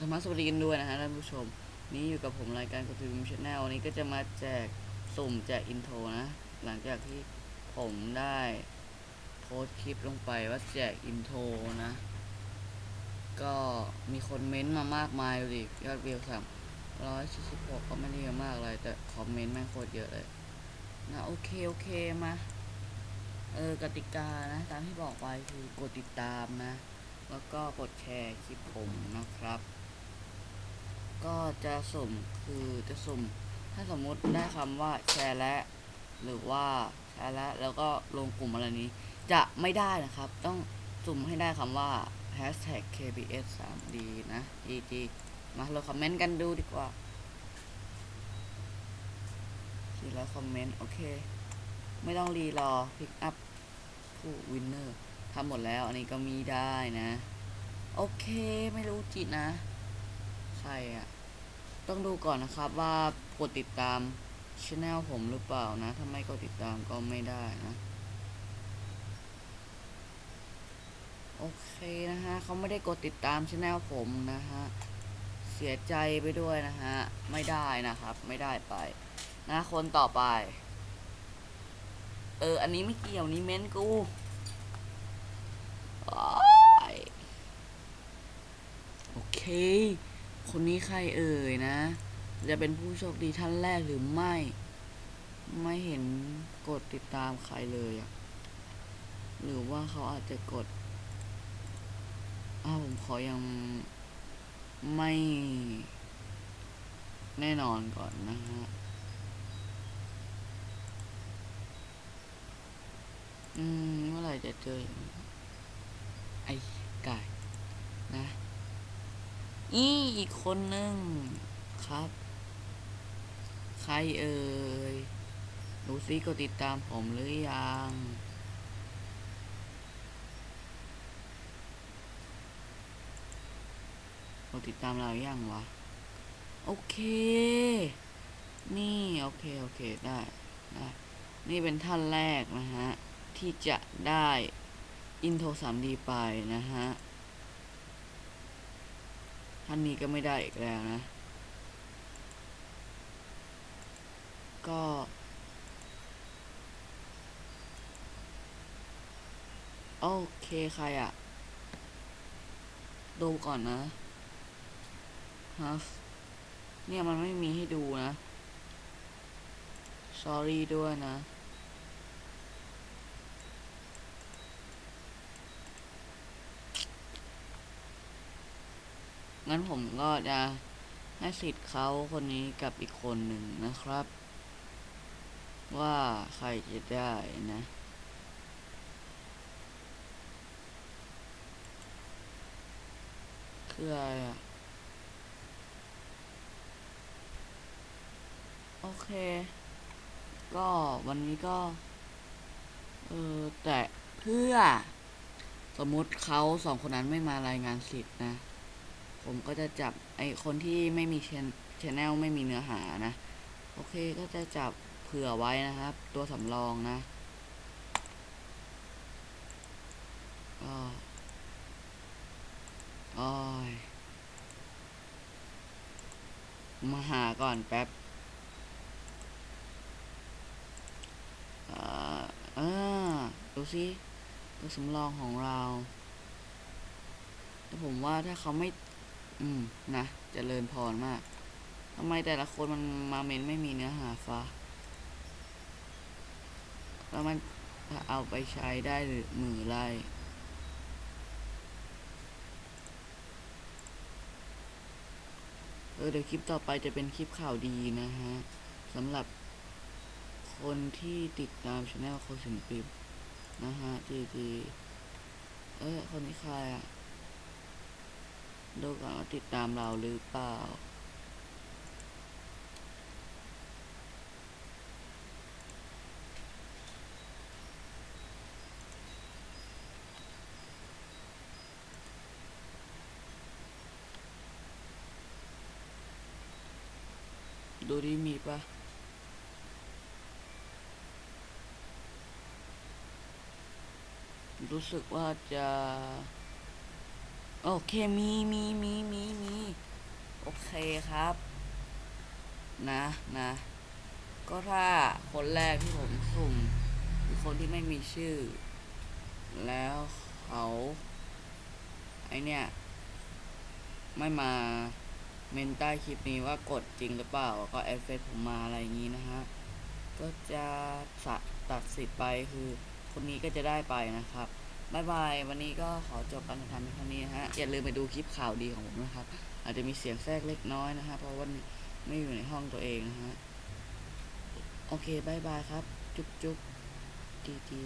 ธรรมะสวัสดีกันด้วยนะฮะท่านผู้ชม นี่อยู่กับผมรายการกระตือชาแนลวันนี้ก็จะมาแจกสุ่มแจกอินโทรนะ หลังจากที่ผมได้โพสต์คลิปลงไปว่าแจกอินโทรนะ ก็มีคนเม้นต์มามากมายดูดิยอดวิวสามร้อยสิบหกก็ไม่ได้เยอะมากเลยแต่คอมเมนต์แม่งโคตรเยอะเลยนะโอเคโอเคมาเออกติกานะตามที่บอกไปคือกดติดตามนะ แล้วก็กดแชร์คลิปผมนะครับ ก็จะสุ่มคือจะสุ่ม ถ้าสมมุติได้คำว่าแชร์และ หรือว่าแชร์และแล้วก็ลงกลุ่มอะไรนี้ จะไม่ได้นะครับ ต้องสุ่มให้ได้คำว่า hashtag kbs 3d นะ gg มาเราคอมเมนต์กันดูดีกว่าสี่ร้อยคอมเมนต์ โอเค ไม่ต้องรีรอพิกอัพผู้วินเนอร์ทำหมดแล้วอันนี้ก็มีได้นะ โอเค ไม่รู้จิตนะ ใครอะ ต้องดูก่อนนะครับว่ากดติดตามช anel ผมหรือเปล่านะถ้าไม่กดติดตามก็ไม่ได้นะ โอเคนะฮะเขาไม่ได้กดติดตามช anel ผมนะฮะ เสียใจไปด้วยนะฮะ ไม่ได้นะครับ ไม่ได้ไป นะคนต่อไป เออ อันนี้ไม่เกี่ยวนี่เม้นกูอ้ยโอเค คนนี้ใครเอ่ยนะ จะเป็นผู้โชคดีท่านแรกหรือไม่ ไม่เห็นกดติดตามใครเลยอะหรือว่าเขาอาจจะกดอ้าวผมขอยังไม่แน่นอนก่อนนะฮะอืม เมื่อไหร่จะเจอ ไอ้ไก่นะ อีอีกคนหนึ่งครับ ใครเอ่ยดูซิก็ติดตามผมหรือยังกดติดตามเรายังวะ โอเค นี่ โอเค โอเค ได้ได้นี่เป็นท่านแรกนะฮะ ที่จะได้อินโทร 3D ไปนะฮะ ท่านนี้ก็ไม่ได้อีกแล้วนะ ก็ โอเคใครอะดูก่อนนะฮะเนี่ยมันไม่มีให้ดูนะ sorry ด้วยนะ งั้นผมก็จะให้สิทธิ์เขาคนนี้กับอีกคนหนึ่งนะครับ ว่าใครจะได้นะคืออะไรอะโอเค ก็วันนี้ก็ เออแต่เพื่อ สมมุติเขาสองคนนั้นไม่มารายงานสิทธิ์นะ ผมก็จะจับไอคนที่ไม่มีชแนลไม่มีเนื้อหานะ โอเคก็จะจับเผื่อไว้นะครับ ตัวสำรองนะก็อ้ยมาหาก่อนแป๊บเออเออดูสิตัวสำรองของเราแต่ผมว่าถ้าเขาไม่ อืม นะจเจริญพรมากทำไมแต่ละคนมันมาเมนไม่มีเนื้อหาฟ้า แล้วมันเอาไปใช้ได้หรือมือไรเออเดี๋ยวคลิปต่อไปจะเป็นคลิปข่าวดีนะฮะสำหรับคนที่ติดตามช anel โคสินปิบนะฮะจีจีเออคนนี้ใครอะ ดูก่อนว่าติดตามเราหรือเปล่า ดูดิมีปะรู้สึกว่าจะ โอเคมีมีมีมีมีโอเคครับ นะนะ ก็ถ้าคนแรกที่ผมสุ่มคือคนที่ไม่มีชื่อ แล้วเขาไอเนี่ย ไม่มาเมนใต้คลิปนี้ว่ากดจริงหรือเปล่า ก็แอดเฟซผมมาอะไรอย่างนี้นะฮะ ก็จะสะตัดสิทธิ์ไปคือคนนี้ก็จะได้ไปนะครับ บายบาย วันนี้ก็ขอจบการถ่ายทำในครั้งนี้นะฮะ อย่าลืมไปดูคลิปข่าวดีของผมนะครับ อาจจะมีเสียงแทรกเล็กน้อยนะฮะ เพราะว่าไม่อยู่ในห้องตัวเองนะฮะ โอเคบายบายครับ จุ๊บจุ๊บดีดี